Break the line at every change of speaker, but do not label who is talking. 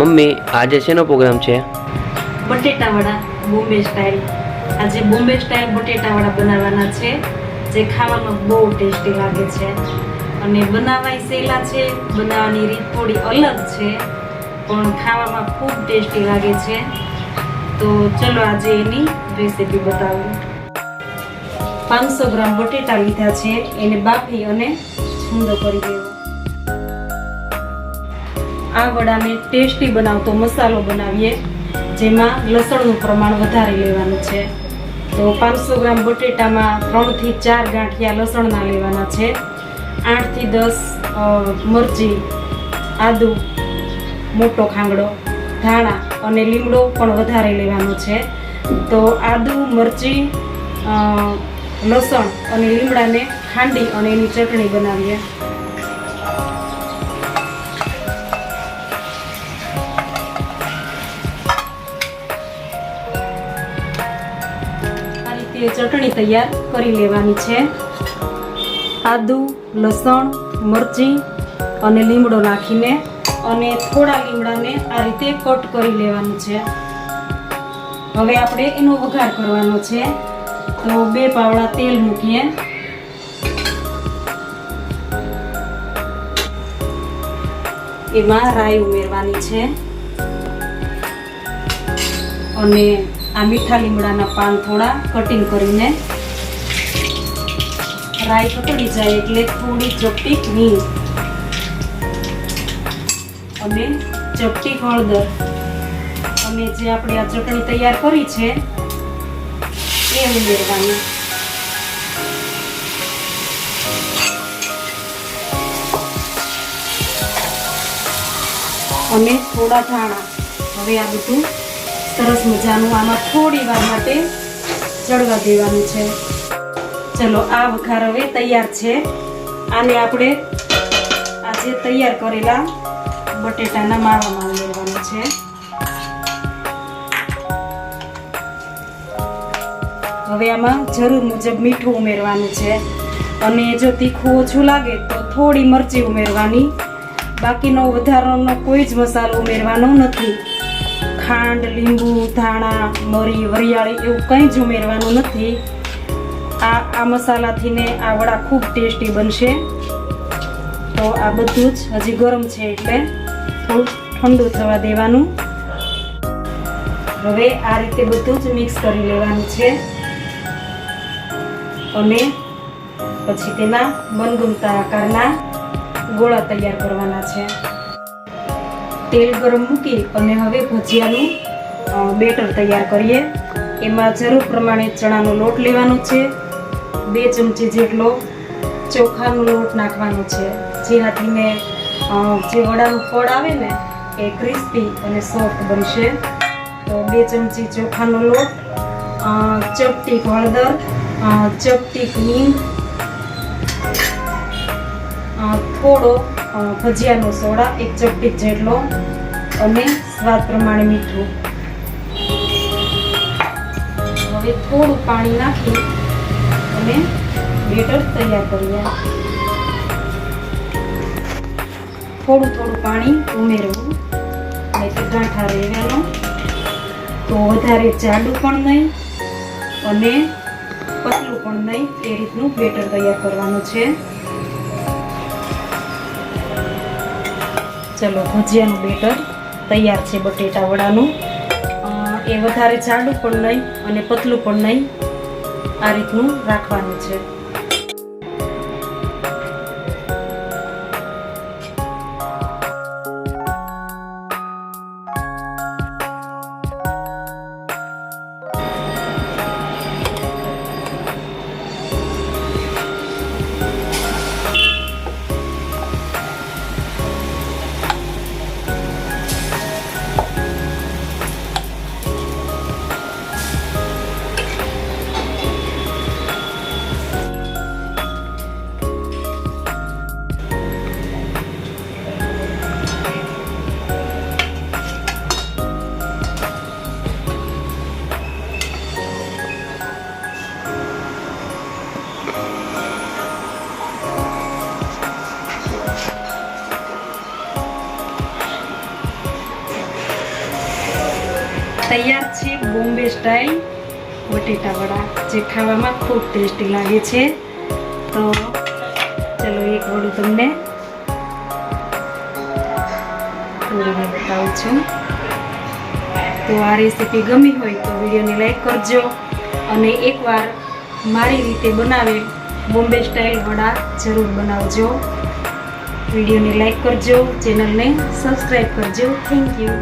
Mummy, આજે શેનો programme છે?
બટેટા વડા બોમ્બે સ્ટાઇલ આજે બોમ્બે સ્ટાઇલ બટેટા વડા બનાવવાના છે, જે ખાવામાં બહુ ટેસ્ટી લાગે છે. અને બનાવાય સહેલા છે, બનાવવાની રીત થોડી અલગ છે, પણ ખાવામાં ખૂબ ટેસ્ટી લાગે છે. તો ચલો આજે એની રેસીપી બતાવું. પાંચસો ગ્રામ બટેટા લીધા છે, એને બાફી અને છૂંદો કરી દેવો. આ વડાને ટેસ્ટી બનાવતો મસાલો બનાવીએ, જેમાં લસણનું પ્રમાણ વધારે લેવાનું છે. તો પાંચસો ગ્રામ બટેટામાં ત્રણથી ચાર ગાંઠિયા લસણના લેવાના છે. આઠથી દસ મરચી, આદુ, મોટો ખાંગડો ધાણા અને લીમડો પણ વધારે લેવાનો છે. તો આદુ, મરચી લસણ અને લીમડાને ખાંડી અને એની ચટણી બનાવીએ. રીતે ચટણી તૈયાર કરી લેવાની છે. આદુ, લસણ, મરચી અને લીમડો નાખીને અને થોડા લીમડાને આ રીતે કટ કરી લેવાનું છે. હવે આપણે એનો વઘાર કરવાનો છે. તો બે પાવડા તેલ મૂકીએ. એમાં રાઈ ઉમેરવાની છે. અને આ મીઠા લીમડાના પાન થોડા કટિંગ કરીને રાઈ કકડી જાય એટલે થોડી ચપટી ઘી અને ચપટી હળદર. અને જે આપણે આ ચટણી તૈયાર કરી છે, એ ઉમેરવાની. અને થોડા ધાણા. હવે આ બધું સરસ મજાનું આમાં થોડી વાર માટે ચડવા દેવાનું છે. ચલો, આ વઘાર હવે તૈયાર છે. આને આપણે આજે તૈયાર કરેલા બટેટાના માવામાં ઉમેરવાનું છે. હવે આમાં જરૂર મુજબ મીઠું ઉમેરવાનું છે. અને જો તીખું ઓછું લાગે તો થોડી મરચી ઉમેરવાની. બાકીનો વધારાનો કોઈ જ મસાલો ઉમેરવાનો નથી. ખાંડ, લીંબુ, ધાણા, મરી, વરિયાળી એવું કંઈ જ ઉમેરવાનું નથી. આ આ મસાલાથી ને આ વડા ખૂબ ટેસ્ટી બનશે. તો આ બધું જ હજી ગરમ છે એટલે થોડું ઠંડુ થવા દેવાનું. હવે આ રીતે બધું જ મિક્સ કરી લેવાનું છે. અને પછી તેના મનગમતા આકારના ગોળા તૈયાર કરવાના છે. તેલ ગરમ મૂકી અને હવે ભજીયાનું બેટર તૈયાર કરીએ. એમાં જરૂર પ્રમાણે ચણાનો લોટ લેવાનો છે. બે ચમચી જેટલો ચોખાનો લોટ નાખવાનો છે. જેનાથી મેં જે વડાનું ફળ આવે ને, એ ક્રિસ્પી અને સોફ્ટ બનશે. તો બે ચમચી ચોખાનો લોટ ચપટીક ચપટી હળદર ચપટીક ચપટી હિંગ થોડો ભજીયાનો સોડા, એક ચપટી જેટલો અને સ્વાદ પ્રમાણે મીઠું. હવે થોડું પાણી નાખી અને બેટર તૈયાર કરીએ. થોડું થોડું પાણી ઉમેરવું. એટલે ગાંઠા રહેવાનો. તો વધારે જાડું પણ નહીં અને પતલું પણ નહીં. એ રીતનું બેટર તૈયાર કરવાનું છે. ચલો ભજીયાનું બેટર તૈયાર છે બટેટા વડાનું. એ વધારે જાડું પણ નહીં અને પતલું પણ નહીં. આ રીતનું રાખવાનું છે. તૈયાર છે બોમ્બે સ્ટાઇલ બટેટા વડા, જે ખાવામાં ખૂબ ટેસ્ટી લાગે છે. તો ચલો એક વડું તમને તોડીને બતાવું છું. તો આ રેસીપી ગમી હોય તો વિડીયોને લાઈક કરજો અને એકવાર મારી રીતે બનાવેલ બોમ્બે સ્ટાઇલ વડા જરૂર બનાવજો. વિડીયોને લાઈક કરજો, ચેનલને સબસ્ક્રાઈબ કરજો. Thank you.